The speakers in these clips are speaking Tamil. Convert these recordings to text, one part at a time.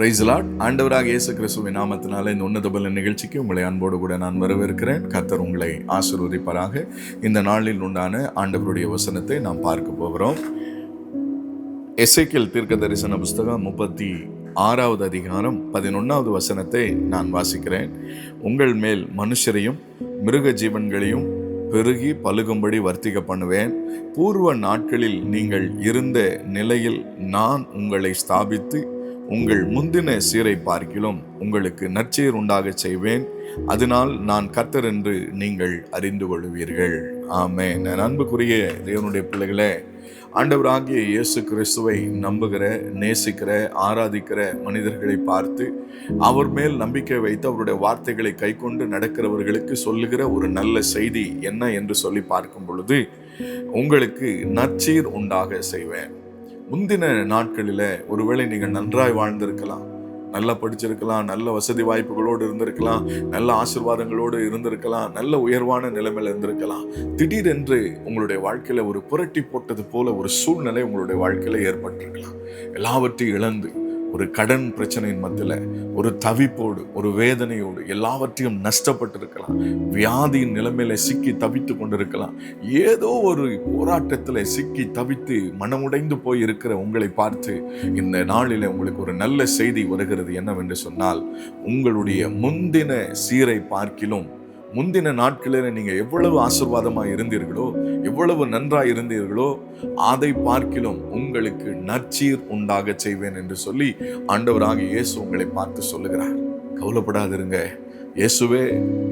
பிரைஸ்லாட் ஆண்டவராக இயேசு கிறிஸ்துவின் நாமத்தினால இந்த உன்னத பல நிகழ்ச்சிக்கு உங்களை அன்போடு கூட நான் வரவேற்கிறேன். கத்தர் உங்களை ஆசீர்வதிப்பாராக. இந்த நாளில் உண்டான ஆண்டவருடைய வசனத்தை நாம் பார்க்க போகிறோம். எசேக்கியல் தீர்க்க தரிசன புஸ்தகம் முப்பத்தி ஆறாவது அதிகாரம் பதினொன்றாவது வசனத்தை நான் வாசிக்கிறேன். உங்கள் மேல் மனுஷரையும் மிருக ஜீவன்களையும் பெருகி பழுகும்படி வர்த்திக பண்ணுவேன். பூர்வ நாட்களில் நீங்கள் இருந்த நிலையில் நான் உங்களை ஸ்தாபித்து உங்கள் முந்தின சீரை பார்க்கிலும் உங்களுக்கு நற்சீர் உண்டாகச் செய்வேன். அதனால் நான் கர்த்தர் என்று நீங்கள் அறிந்து கொள்வீர்கள். ஆமே நான் அன்புக்குரிய தேவனுடைய பிள்ளைகளே ஆண்டவராகிய இயேசு கிறிஸ்துவை நம்புகிற நேசிக்கிற ஆராதிக்கிற மனிதர்களை பார்த்து அவர் மேல் நம்பிக்கை வைத்து அவருடைய வார்த்தைகளை கைக்கொண்டு நடக்கிறவர்களுக்கு சொல்லுகிற ஒரு நல்ல செய்தி என்ன என்று சொல்லி பார்க்கும் பொழுது உங்களுக்கு நற்சீர் உண்டாக செய்வேன். முந்தின நாட்களில் ஒருவேளை நீங்கள் நன்றாய் வாழ்ந்திருக்கலாம். நல்லா படிச்சிருக்கலாம் நல்ல வசதி வாய்ப்புகளோடு இருந்திருக்கலாம் நல்ல ஆசிர்வாதங்களோடு இருந்திருக்கலாம் நல்ல உயர்வான நிலைமையில் இருந்திருக்கலாம். திடீரென்று உங்களுடைய வாழ்க்கையில் ஒரு புரட்டி போட்டது போல ஒரு சூழ்நிலை உங்களுடைய வாழ்க்கையில் ஏற்பட்டிருக்கலாம். எல்லாவற்றையும் இழந்து ஒரு கடன் பிரச்சனையின் மத்தியில் ஒரு தவிப்போடு ஒரு வேதனையோடு எல்லாவற்றையும் நஷ்டப்பட்டிருக்கலாம். வியாதியின் நிலைமையில சிக்கி தவித்து கொண்டிருக்கலாம். ஏதோ ஒரு போராட்டத்தில் சிக்கி தவித்து மனமுடைந்து போய் இருக்கிற உங்களை பார்த்து இந்த நாளில் உங்களுக்கு ஒரு நல்ல செய்தி வருகிறது என்னவென்று சொன்னால் உங்களுடைய முந்தின சீரை பார்க்கிலும் முந்தின நாட்களில் நீங்கள் எவ்வளவு ஆசிர்வாதமாக இருந்தீர்களோ எவ்வளவு நன்றாக இருந்தீர்களோ அதை பார்க்கிலும் உங்களுக்கு நற்சீர் உண்டாக செய்வேன் என்று சொல்லி ஆண்டவராக இயேசு உங்களை பார்த்து சொல்லுகிறார். கவலைப்படாதிருங்க. இயேசுவே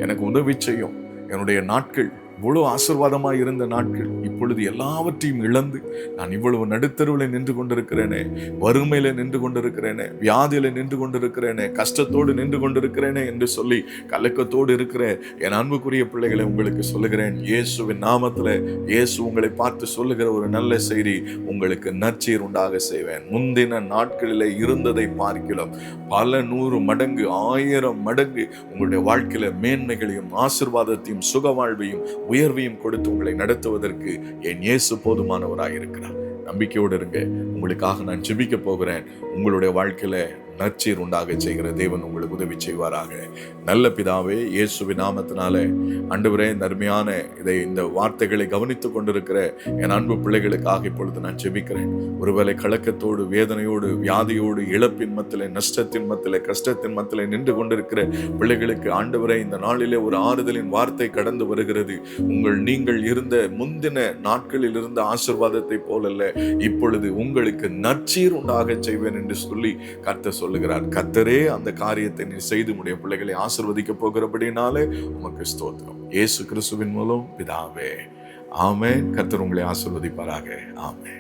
எனக்கு உதவி செய்யும். என்னுடைய நாட்கள் இவ்வளவு ஆசிர்வாதமாக இருந்த நாட்கள் இப்பொழுது எல்லாவற்றையும் இழந்து நான் இவ்வளவு நடுத்தருவில் நின்று கொண்டிருக்கிறேனே வறுமையில் நின்று கொண்டிருக்கிறேனே வியாதியில் நின்று கொண்டிருக்கிறேனே கஷ்டத்தோடு நின்று கொண்டிருக்கிறேனே என்று சொல்லி கலக்கத்தோடு இருக்கிற என் அன்புக்குரிய பிள்ளைகளை உங்களுக்கு சொல்லுகிறேன். இயேசுவின் நாமத்தில் இயேசு உங்களை பார்த்து சொல்லுகிற ஒரு நல்ல செய்தி உங்களுக்கு நற்சீர் உண்டாக செய்வேன். முந்தின நாட்களில் இருந்ததை பார்க்கலாம் பல நூறு மடங்கு ஆயிரம் மடங்கு உங்களுடைய வாழ்க்கையில் மேன்மைகளையும் ஆசிர்வாதத்தையும் சுக வாழ்வையும் உயர்வையும் கொடுத்து உங்களை நடத்துவதற்கு என் இயேசு போதுமானவராக இருக்கிறார் நம்பிக்கையோடு இருங்க. உங்களுக்காக நான் ஜெபிக்க போகிறேன். உங்களுடைய வாழ்க்கையில நற்சீர் உண்டாக செய்கிற தேவன் உங்களுக்கு உதவி செய்வாராக. நல்ல பிதாவே இயேசுவி நாமத்தினால அன்றுவரே நர்மையான இதை இந்த வார்த்தைகளை கவனித்துக் கொண்டிருக்கிற என் அன்பு பிள்ளைகளுக்காக இப்பொழுது நான் ஜெபிக்கிறேன். ஒருவேளை கலக்கத்தோடு வேதனையோடு வியாதியோடு இழப்பின் மத்தில நஷ்டத்தின் மத்தில கஷ்டத்தின் மத்தில நின்று கொண்டிருக்கிற பிள்ளைகளுக்கு ஆண்டவரை இந்த நாளிலே ஒரு ஆறுதலின் வார்த்தை கடந்து வருகிறது. உங்கள் நீங்கள் இருந்த முந்தின நாட்களில் இருந்த ஆசிர்வாதத்தை போலல்ல இப்பொழுது உங்களுக்கு நற்சீர் உண்டாக செய்வேன் என்று சொல்லி கர்த்தர் சொல்லுகிறார் கத்தரே அந்த காரியத்தை நீ செய்து முடிய பிள்ளைகளை ஆசிர்வதிக்க போகிறபடினாலே உமக்கு ஸ்தோத்திரம். இயேசு கிறிஸ்துவின் மூலம் பிதாவே. ஆமே கத்தர் உங்களை ஆசிர்வதிப்பாராக. ஆமென்.